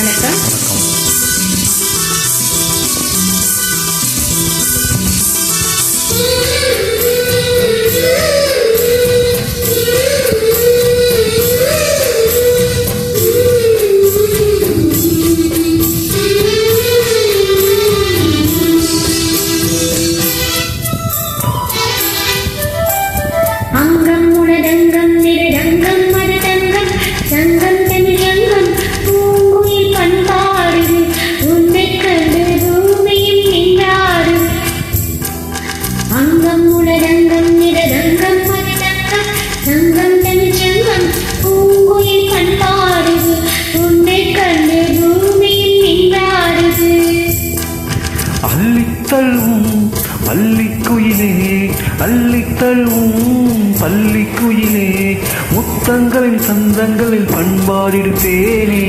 ¿Están? பள்ளிக்குயிலே அள்ளித்தழுவும் பள்ளிக்குயிலே முத்தங்களின் சந்தங்களில் பண்பாடிடு தேனே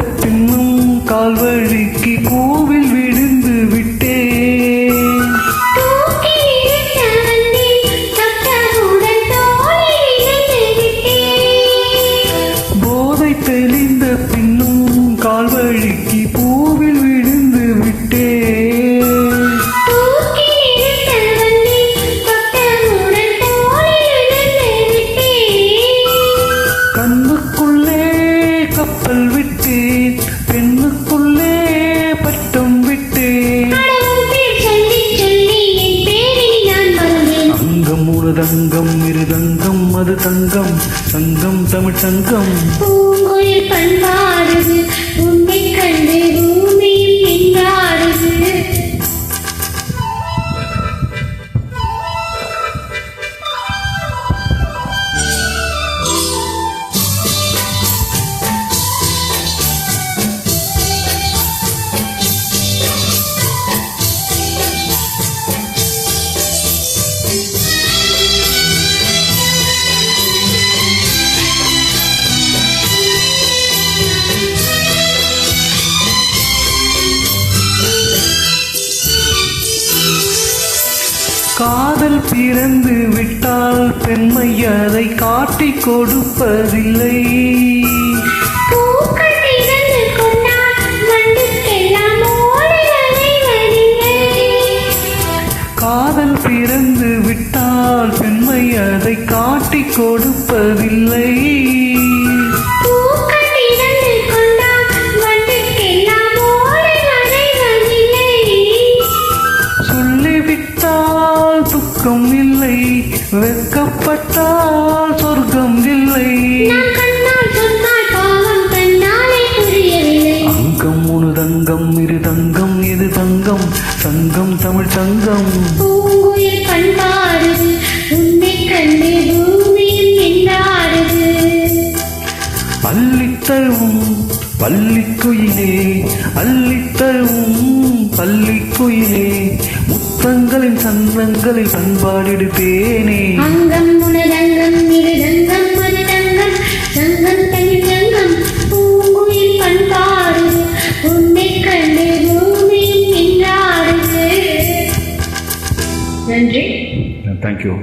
പിന്നും കാൽവഴി கப்பல் விட்டேன். பெண்ணுக்குள்ளே பட்டம் விட்டேன். அங்கம் ஒரு தங்கம் இரு தங்கம் அது தங்கம் சங்கம் தமிழ் சங்கம் பூங்குயில் காதல் பிறந்து விட்டால் பெண்மை அதை காட்டிக் கொடுப்பதில்லை. காதல் பிறந்து விட்டால் பெண்மை அதை காட்டிக் கொடுப்பதில்லை. வெட்கப்பட்டால் சொர்க்கம் இல்லை. அங்கம் உனு தங்கம் இரு தங்கம் இது தங்கம் சங்கம் தமிழ் கண்டு பூமியில் நின்றாடுது. அள்ளித்தழுவும் பள்ளிக்குயிலே பள்ளிக்குயிலே முத்தங்களின் சந்தங்களில் பண்பாடிடுத்தேனே அங்கம் உனதங்கம் இருதங்கம் மனதங்கம் சங்கம் தமிழங்கம் பூங்குயில் பண்பாடுது உன்னை கண்டு பூமியில் நின்றாடுது. நன்றி. தேங்க்யூ